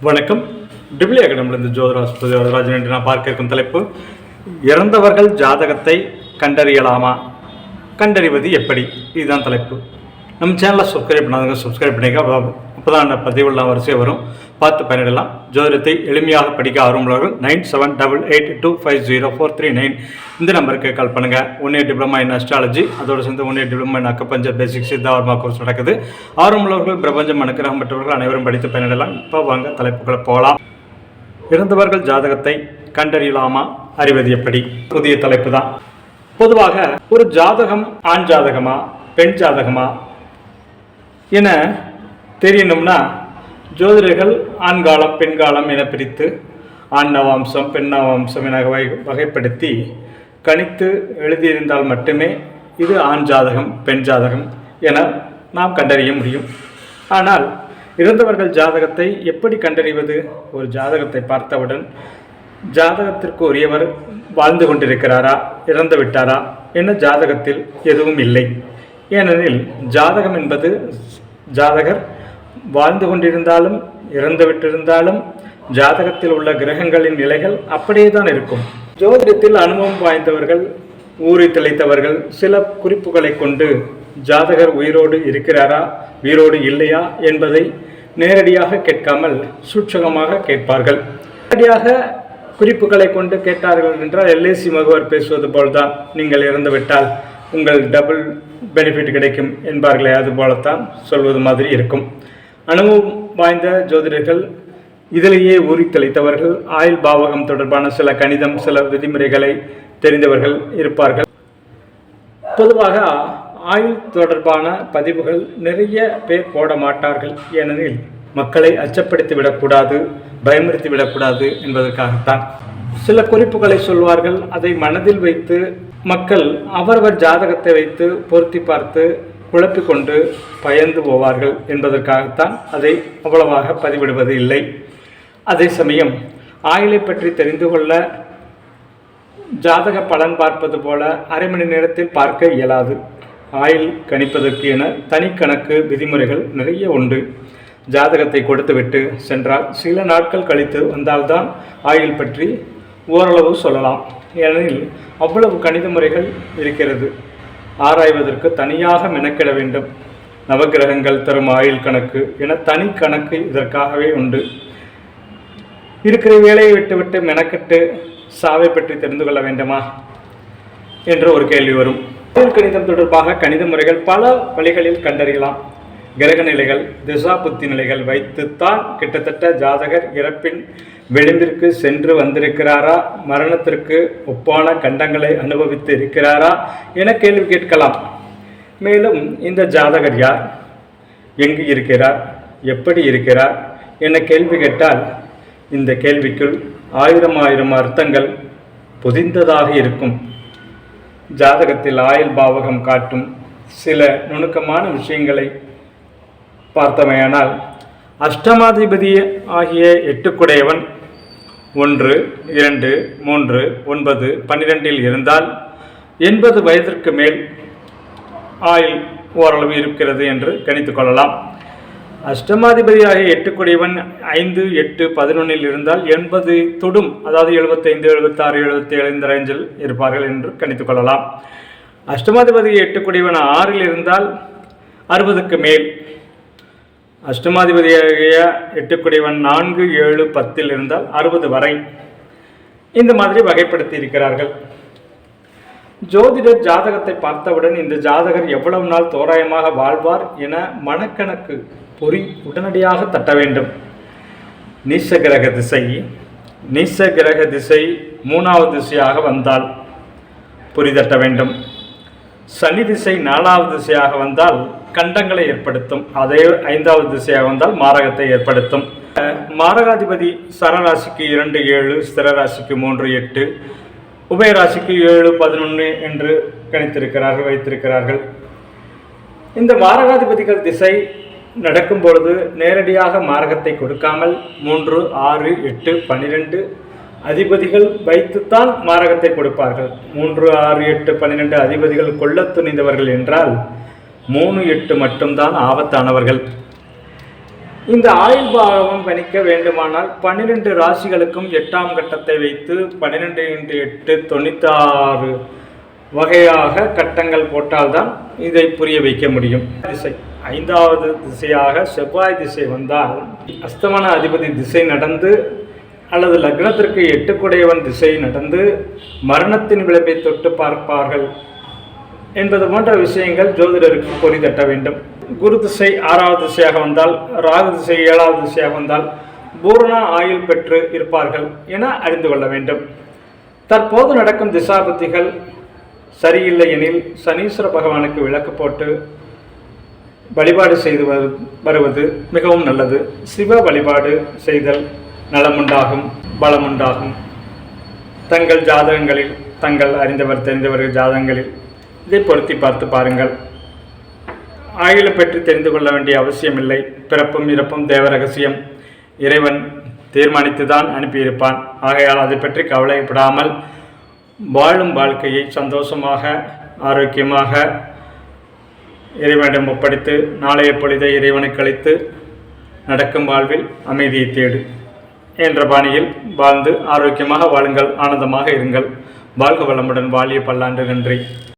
வணக்கம். டிபிளி அகடமிலிருந்து ஜோதிராஜ் ஜோதிராஜன் என்று நான் பார்க்க இருக்கும் தலைப்பு இறந்தவர்கள் ஜாதகத்தை கண்டறியலாமா? கண்டறிவது எப்படி? இதுதான் தலைப்பு. நம்ம சேனலை சப்ஸ்கிரைப் பண்ணாதவங்க சப்ஸ்கிரைப் பண்ணிக்க அப்போ தான் பதிவுலாம் வரிசையாக வரும். பார்த்து பயனிடலாம். ஜோதிடத்தை எளிமையாக படிக்க ஆர்வமுள்ளவர்கள் nine seven double eight two five zero four three nine இந்த நம்பருக்கு கால் பண்ணுங்கள் one eight diploma in astrology அதோடு சேர்ந்து one diploma in acupuncture basic சித்தாவர்மா course நடக்குது. ஆர்வமுள்ளவர்கள் பிரபஞ்சம் அனுக்கிரகம் பெற்றவர்கள் அனைவரும் படித்து பயனிடலாம். இப்போ வாங்க தலைப்புகளை போகலாம் இறந்தவர்கள் ஜாதகத்தை கண்டறியலாமா? அறிவது எப்படி? புதிய தலைப்பு தான். பொதுவாக ஒரு ஜாதகம் ஆண் ஜாதகமா பெண் ஜாதகமா? என தெரியணும்னா ஜோதிடர்கள் ஆண்காலம் பெண்காலம் என பிரித்து ஆண் பெண்ணவாம்சம் பெண் என வகை வகைப்படுத்தி கணித்து எழுதியிருந்தால் மட்டுமே இது ஆண் ஜாதகம் பெண் ஜாதகம் என நாம் கண்டறிய முடியும். ஆனால் இறந்தவர்கள் ஜாதகத்தை எப்படி கண்டறிவது? ஒரு ஜாதகத்தை பார்த்தவுடன் ஜாதகத்திற்கு உரியவர் வாழ்ந்து கொண்டிருக்கிறாரா? இறந்து விட்டாரா என ஜாதகத்தில் எதுவும் இல்லை. ஏனெனில் ஜாதகம் என்பது ஜாதகர் வாழ்ந்து கொண்டிருந்தாலும் இறந்துவிட்டிருந்தாலும் ஜாதகத்தில் உள்ள கிரகங்களின் நிலைகள் அப்படியே தான் இருக்கும். ஜோதிடத்தில் அனுபவம் வாய்ந்தவர்கள் ஊரை திளைத்தவர்கள் சில குறிப்புகளை கொண்டு ஜாதகர் உயிரோடு இருக்கிறாரா உயிரோடு இல்லையா என்பதை நேரடியாக கேட்காமல் சூட்சகமாக கேட்பார்கள். நேரடியாக குறிப்புகளை கொண்டு கேட்டார்கள் என்றால் எல்ஐசி முகவர் பேசுவது போல்தான். நீங்கள் இறந்துவிட்டால் உங்கள் டபுள் பெனிஃபிட் கிடைக்கும் என்பார்களே அது போலத்தான் சொல்வது மாதிரி இருக்கும். அனுபவம் வாய்ந்த ஜோதிடர்கள் இதிலேயே ஊறி தெளித்தவர்கள் ஆயுள் பாவகம் தொடர்பான சில கணிதம் சில விதிமுறைகளை தெரிந்தவர்கள் இருப்பார்கள். பொதுவாக ஆயுள் தொடர்பான பதிவுகள் நிறைய பேர் போட மாட்டார்கள் ஏனெனில் மக்களை அச்சப்படுத்தி விடக்கூடாது பயமுறுத்தி விடக்கூடாது என்பதற்காகத்தான். சில குறிப்புகளை சொல்வார்கள் அதை மனதில் வைத்து மக்கள் அவரவர் ஜாதகத்தை வைத்து பொருத்தி பார்த்து குழப்பிக்கொண்டு பயந்து போவார்கள் என்பதற்காகத்தான் அதை அவ்வளவாக பதிவிடுவது இல்லை. அதே சமயம் ஆயுளை பற்றி தெரிந்து கொள்ள ஜாதக பலன் பார்ப்பது போல அரை மணி நேரத்தில் பார்க்க இயலாது. ஆயில் கணிப்பதற்கு என தனி கணக்கு விதிமுறைகள் நிறைய உண்டு. ஜாதகத்தை கொடுத்துவிட்டு சென்றால் சில நாட்கள் கழித்து வந்தால்தான் ஆயில் பற்றி ஓரளவு சொல்லலாம். ஏனெனில் அவ்வளவு கணித முறைகள் இருக்கிறது. ஆராய்வதற்கு தனியாக மெனக்கிட வேண்டும். நவகிரகங்கள் தரும் ஆயுள் கணக்கு என தனி கணக்கு இதற்காகவே உண்டு. இருக்கிற வேலையை விட்டுவிட்டு மெனக்கிட்டு சாவை பற்றி தெரிந்து கொள்ள வேண்டுமா? என்று ஒரு கேள்வி வரும். கணிதம் தொடர்பாக கணித முறைகள் பல வழிகளில் கண்டறியலாம். கிரக நிலைகள் திசா புத்தி நிலைகள் வைத்துத்தான் கிட்டத்தட்ட ஜாதகர் இறப்பின் விளிம்பிற்கு சென்று வந்திருக்கிறாரா? மரணத்திற்கு ஒப்பான கண்டங்களை அனுபவித்து இருக்கிறாரா? என கேள்வி கேட்கலாம். மேலும் இந்த ஜாதகர் யார்? எங்கு இருக்கிறார்? எப்படி இருக்கிறார்? என கேள்வி கேட்டால் இந்த கேள்விக்குள் ஆயிரம் ஆயிரம் அர்த்தங்கள் பொதிந்ததாக இருக்கும். ஜாதகத்தில் ஆயுள் பாவகம் காட்டும் சில நுணுக்கமான விஷயங்களை பார்த்தமையானால் அஷ்டமாதிபதி ஆகிய எட்டுக்குடையவன் ஒன்று இரண்டு மூன்று ஒன்பது பன்னிரெண்டில் இருந்தால் எண்பது வயதிற்கு மேல் ஆயுள் ஓரளவு இருக்கிறது என்று கணித்துக் கொள்ளலாம். அஷ்டமாதிபதியாக எட்டுக்குடையவன் ஐந்து எட்டு பதினொன்னில் இருந்தால் எண்பது தொடும் அதாவது எழுபத்தைந்து எழுபத்தாறு எழுபத்தி ஏழு இந்த ரேஞ்சில் இருப்பார்கள் என்று கணித்துக் கொள்ளலாம். அஷ்டமாதிபதி எட்டுக்குடையவன் ஆறில் இருந்தால் அறுபதுக்கு மேல் அஷ்டமாதிபதியாகிய எட்டுக்குடைவன் நான்கு ஏழு பத்தில் இருந்தால் அறுபது வரை. இந்த மாதிரி வகைப்படுத்தி இருக்கிறார்கள் ஜோதிடர் ஜாதகத்தை பார்த்தவுடன் இந்த ஜாதகர் எவ்வளவு நாள் தோராயமாக வாழ்வார் என மனக்கணக்கு பொறி உடனடியாக தட்ட வேண்டும். நீச கிரக திசை. நீச கிரக திசை மூணாவது திசையாக வந்தால் பொறி தட்ட வேண்டும். சனி திசை நாலாவது திசையாக வந்தால் கண்டங்களை ஏற்படுத்தும். அதே ஐந்தாவது திசையாக வந்தால் மாரகத்தை ஏற்படுத்தும். மாரகாதிபதி சரராசிக்கு இரண்டு ஏழு ஸ்திரராசிக்கு மூன்று எட்டு உபயராசிக்கு ஏழு பதினொன்று என்று கணித்திருக்கிறார்கள் வைத்திருக்கிறார்கள். இந்த மாரகாதிபதிகள் திசை நடக்கும் பொழுது நேரடியாக மாரகத்தை கொடுக்காமல் மூன்று ஆறு எட்டு பன்னிரெண்டு அதிபதிகள் வைத்துத்தான் மாரகத்தை கொடுப்பார்கள். மூன்று ஆறு எட்டு பன்னிரெண்டு அதிபதிகள் கொள்ளத் துணிந்தவர்கள் என்றால் மூணு எட்டு மட்டும்தான் ஆபத்தானவர்கள். இந்த ஆயுள் பாகம் கணிக்க வேண்டுமானால் பன்னிரெண்டு ராசிகளுக்கும் எட்டாம் கட்டத்தை வைத்து பன்னிரெண்டு இன்று எட்டு தொண்ணூத்தாறு வகையாக கட்டங்கள் போட்டால்தான் இதை புரிய வைக்க முடியும். திசை ஐந்தாவது திசையாக செவ்வாய் திசை வந்தால் அஸ்தமன அதிபதி திசை நடந்து அல்லது லக்னத்திற்கு எட்டுக்குடையவன் திசை நடந்து மரணத்தின் விளைவை தொட்டு பார்ப்பார்கள். என்பது போன்ற விஷயங்கள் ஜோதிடருக்கு பொறி தட்ட வேண்டும். குரு திசை ஆறாவது திசையாக வந்தால் ராகு திசை ஏழாவது திசையாக வந்தால் பூரண ஆயுள் பெற்று இருப்பார்கள் என அறிந்து கொள்ள வேண்டும். தற்போது நடக்கும் திசாபத்திகள் சரியில்லை எனில் சனீஸ்வர பகவானுக்கு விளக்கு போட்டு வழிபாடு செய்து வரு- வருவது மிகவும் நல்லது. சிவ வழிபாடு செய்தல் நலமுண்டாகும் பலமுண்டாகும். தங்கள் ஜாதகங்களில் தங்கள் அறிந்தவர் தெரிந்தவர்கள் ஜாதகங்களில் இதை பொருத்தி பார்த்து பாருங்கள். ஆயுளை பற்றி தெரிந்து கொள்ள வேண்டிய அவசியமில்லை. பிறப்பும் இறப்பும் தேவ ரகசியம் இறைவன் தீர்மானித்துதான் அனுப்பியிருப்பான். ஆகையால் அதை பற்றி கவலைப்படாமல் வாழும் வாழ்க்கையை சந்தோஷமாக ஆரோக்கியமாக இறைவனிடம் ஒப்படைத்து நாளைய பொழுதை இறைவனை கழித்து நடக்கும் வாழ்வில் அமைதியை தேடு என்ற பாணியில் வாழ்ந்து ஆரோக்கியமாக வாழுங்கள் ஆனந்தமாக இருங்கள். வாழ்க வளமுடன் வாழிய பல்லாண்டு நன்றி.